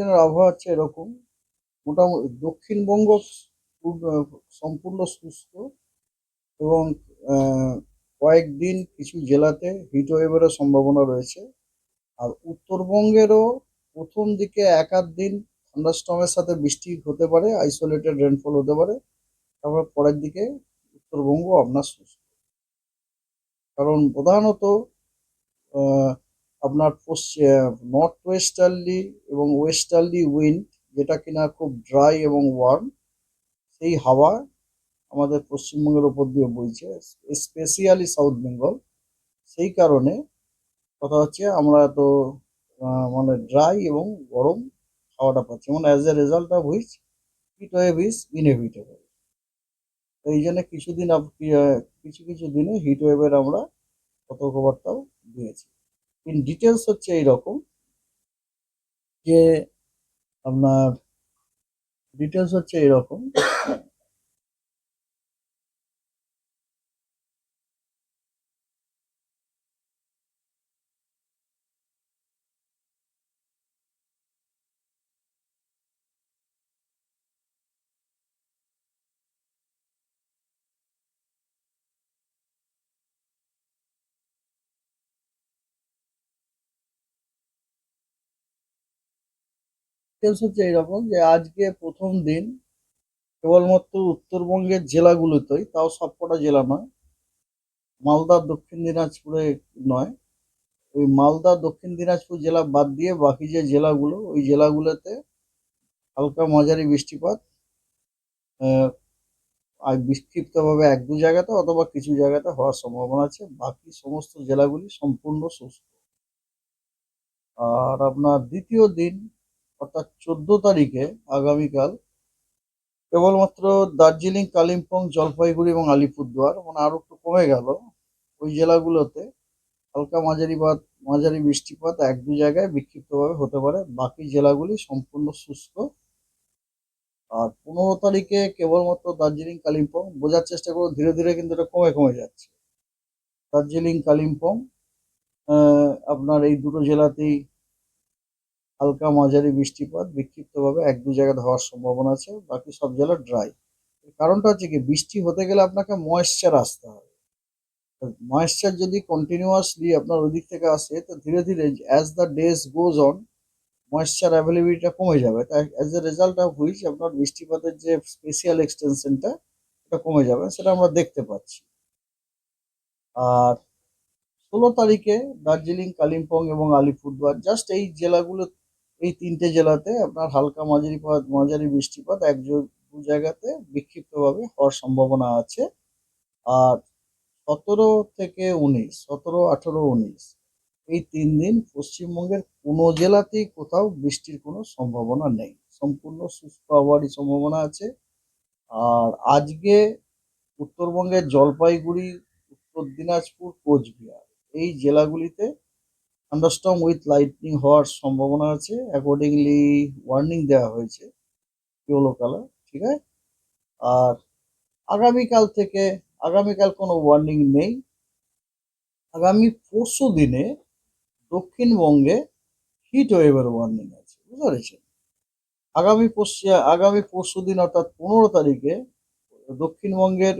দিনের আবহাওয়া হচ্ছে এরকম। মোটামুটি দক্ষিণবঙ্গ সম্পূর্ণ শুষ্ক এবং কয়েকদিন কিছু জেলাতে হিট ওয়েভেরও সম্ভাবনা রয়েছে। আর উত্তরবঙ্গেরও প্রথম দিকে এক আধ দিন থান্ডারস্টর্মের সাথে বৃষ্টি হতে পারে আইসোলেটেড রেনফল হতে পারে। তারপর পরের দিকে উত্তরবঙ্গ আপনার শুষ্ক কারণ প্রধানত আপনার পশ্চিম নর্থ ওয়েস্টার্লি এবং ওয়েস্টার্লি উইন্ড যেটা কিনা খুব ড্রাই এবং ওয়ার্ম সেই হাওয়া আমাদের পশ্চিমবঙ্গের উপর দিয়ে বইছে স্পেশালি সাউথ বেঙ্গল সেই কারণে কথা হচ্ছে আমরা তো মানে ড্রাই এবং গরম হাওয়াটা পাচ্ছি। মানে as a result of which heat wave is inevitable এই জন্য কিছুদিন কি, কিছু কিছু দিনে হিট ওয়েভের আমরা সতর্কবার্তাও দিয়েছি। ইন ডিটেলস হচ্ছে এইরকম যে আপনার ডিটেলস হচ্ছে এরকম ডিটেলস হচ্ছে এইরকম যে আজকে প্রথম দিন কেবলমাত্র উত্তরবঙ্গের জেলাগুলোতেই, তাও সবকটা জেলা নয়, মালদা, দক্ষিণ দিনাজপুরে নয়, ওই মালদা, দক্ষিণ দিনাজপুর জেলা বাদ দিয়ে বাকি যে জেলাগুলো, ওই জেলাগুলোতে হালকা মাঝারি বৃষ্টিপাত আর বিক্ষিপ্তভাবে এক দু জায়গাতে অথবা কিছু জায়গাতে হওয়ার সম্ভাবনা আছে, বাকি সমস্ত জেলাগুলি সম্পূর্ণ সুস্থ আর আপনার দ্বিতীয় দিন অর্থাৎ চোদ্দ তারিখে আগামীকাল কেবলমাত্র দার্জিলিং, কালিম্পং, জলপাইগুড়ি এবং আলিপুরদুয়ার মানে আরও একটু কমে গেল। ওই জেলাগুলোতে হালকা মাঝারি বাদ, মাঝারি বৃষ্টিপাত এক দু জায়গায় বিক্ষিপ্তভাবে হতে পারে। বাকি জেলাগুলি সম্পূর্ণ শুষ্ক। আর পনেরো তারিখে কেবলমাত্র দার্জিলিং, কালিম্পং, বোঝার চেষ্টা করো ধীরে ধীরে কিন্তু এটা কমে কমে যাচ্ছে। দার্জিলিং, কালিম্পং আপনার এই দুটো জেলাতেই হালকা মাঝারি বৃষ্টিপাত বিক্ষিপ্তভাবে এক দু জায়গায় হওয়ার সম্ভাবনা আছে, বাকি সব জেলা ড্রাই কারণটা হচ্ছে কি, বৃষ্টি হতে গেলে আপনাকে ময়েশ্চার আসতে হবে। ময়েশ্চার যদি কন্টিনিউয়াসলি আপনার ওদিক থেকে আসে, তো ধীরে ধীরে as the days goes on moisture অ্যাভেলেবিলিটিটা কমে যাবে। তাই as a result of which আপনার বৃষ্টিপাতের যে স্পেশাল এক্সটেনশনটা এটা কমে যাবে, সেটা আমরা দেখতে পাচ্ছি। আর ষোলো তারিখে দার্জিলিং, কালিম্পং এবং আলিপুরদুয়ার জাস্ট এই জেলাগুলো এই তিনটে জেলাতে আপনার হালকা মাঝারি পাত মাঝারি বৃষ্টিপাত এক দু জায়গাতে বিক্ষিপ্তভাবে হওয়ার সম্ভাবনা আছে। আর সতেরো থেকে উনিশ, সতেরো, আঠেরো, উনিশ, এই তিন দিন পশ্চিমবঙ্গের কোনো জেলাতেই কোথাও বৃষ্টির কোনো সম্ভাবনা নেই। সম্পূর্ণ শুষ্ক আবহাওয়ারই সম্ভাবনা আছে। আর আজকে উত্তরবঙ্গের জলপাইগুড়ি, উত্তর দিনাজপুর, কোচবিহার এই জেলাগুলিতে থান্ডারস্টর্ম উইথ লাইটনিং হওয়ার সম্ভাবনা আছে। অ্যাকর্ডিংলি ওয়ার্নিং দেওয়া হয়েছে ইয়েলো কালার, ঠিক আছে? আর আগামীকাল থেকে, আগামীকাল কোনো ওয়ার্নিং নেই। আগামী পরশু দিনে দক্ষিণবঙ্গে হিট ওয়েভের ওয়ার্নিং আছে, বুঝতে পেরেছেন? আগামী পশ্চিম আগামী পরশু দিন, অর্থাৎ পনেরো তারিখে দক্ষিণবঙ্গের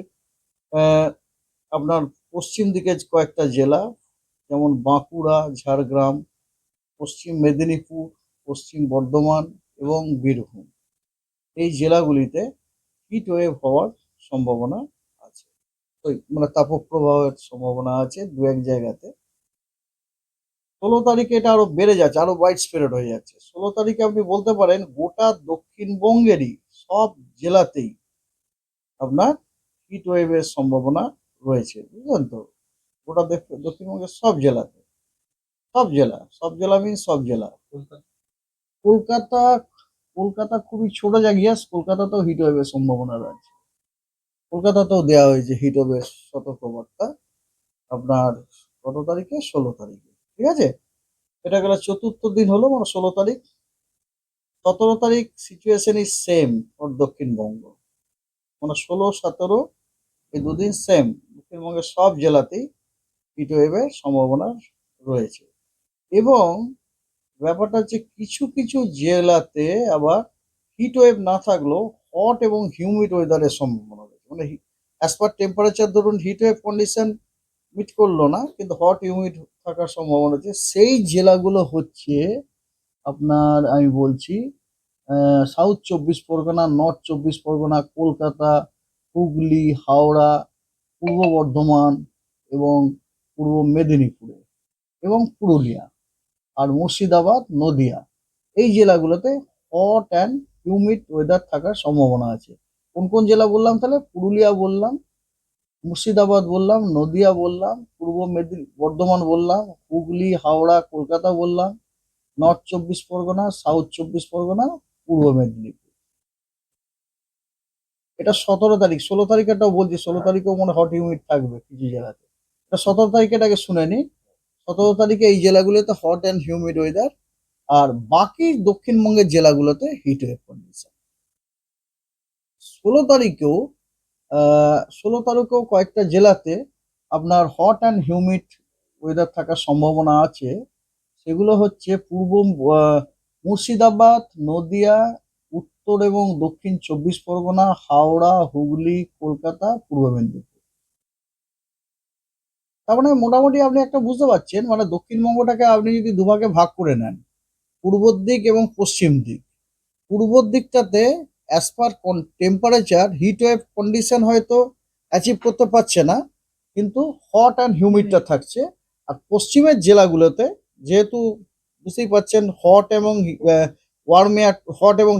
আপনার পশ্চিম দিকে কয়েকটা জেলা যেমন বাঁকুড়া, ঝাড়গ্রাম, পশ্চিম মেদিনীপুর, পশ্চিম বর্ধমান এবং বীরভূম। এই জেলাগুলিতে হিট ওয়েভ হওয়ার সম্ভাবনা আছে। ওই মানে তাপপ্রবাহের সম্ভাবনা আছে দু এক জায়গাতে। ষোলো তারিখে এটা আরও বেড়ে যাচ্ছে, আরও ওয়াইড স্প্রেড হয়ে যাচ্ছে। ষোলো তারিখে আপনি বলতে পারেন গোটা দক্ষিণবঙ্গেরই সব জেলাতেই আপনার হিট ওয়েভের সম্ভাবনা রয়েছে, বুঝলেন তো? গোটা দেখ- দক্ষিণবঙ্গের সব জেলাতে। সব জেলা। সব জেলা মিন সব জেলা। কলকাতা। কলকাতা খুবই ছোট জায়গা কলকাতাতেও হিট ওয়েভের সম্ভাবনা রয়েছে। কলকাতাতেও দেওয়া হয়েছে হিট ওয়েভের সতর্কবার্তা। আপনার কত তারিখে? ষোলো তারিখে। ঠিক আছে? এটা গেল চতুর্থ দিন হলো মানে ষোলো তারিখ। সতেরো তারিখ situation is same for Dakshinbanga. মানে ষোলো সতেরো এই দুদিন সেম দক্ষিণবঙ্গের সব জেলাতেই হিট ওয়েভের সম্ভাবনা রয়েছে। এবং ব্যাপারটা হচ্ছে কিছু কিছু জেলাতে আবার হিট ওয়েভ না থাকলেও হট এবং হিউমিড ওয়েদারের সম্ভাবনা রয়েছে। মানে অ্যাজ পার টেম্পারেচার ধরুন হিট ওয়েভ কন্ডিশন মিট করল না, কিন্তু হট হিউমিড থাকার সম্ভাবনা আছে সেই জেলাগুলো হচ্ছে আপনার আমি বলছি সাউথ চব্বিশ পরগনা নর্থ চব্বিশ পরগনা, কলকাতা, হুগলি, হাওড়া, পূর্ব বর্ধমান এবং পূর্ব মেদিনীপুরে এবং পুরুলিয়া আর মুর্শিদাবাদ, নদিয়া। এই জেলাগুলোতে হট অ্যান্ড হিউমিড ওয়েদার থাকার সম্ভাবনা আছে। কোন কোন জেলা বললাম তাহলে? পুরুলিয়া বললাম, মুর্শিদাবাদ বললাম, নদিয়া বললাম, পূর্ব মেদিনী, বর্ধমান বললাম, হুগলি, হাওড়া, কলকাতা বললাম নর্থ চব্বিশ পরগনা সাউথ চব্বিশ পরগনা, পূর্ব মেদিনীপুর। এটা সতেরো তারিখ, ষোলো তারিখেরটাও বলছি, ষোলো তারিখেও মনে হট হিউমিড থাকবে কিছু জেলাতে। সতেরো তারিখেটাকে শুনে নি সতেরো তারিখে এই জেলাগুলোতে হট অ্যান্ড হিউমিড ওয়েদার আর বাকি দক্ষিণবঙ্গের জেলাগুলোতে হিট ওয়েভ কন্ডিশন ষোলো তারিখেও ষোলো তারিখেও কয়েকটা জেলাতে আপনার হট অ্যান্ড হিউমিড ওয়েদার থাকার সম্ভাবনা আছে। সেগুলো হচ্ছে পূর্ব মুর্শিদাবাদ, নদিয়া, উত্তর এবং দক্ষিণ চব্বিশ পরগনা, হাওড়া, হুগলি, কলকাতা, পূর্ব মেদিনীপুর। তার মানে মোটামুটি আপনি একটা বুঝতে পারছেন মানে দক্ষিণবঙ্গটাকে আপনি যদি দুভাগে ভাগ করে নেন পূর্ব দিক এবং পশ্চিম দিক পূর্ব দিকটাতে as per temperature heat wave condition হয়তো অ্যাচিভ করতে পারছে না, কিন্তু হট অ্যান্ড হিউমিডটা থাকছে। আর পশ্চিমের জেলাগুলোতে যেহেতু বুঝতেই পারছেন হট এবং ওয়ার্ম এয়ার হট এবং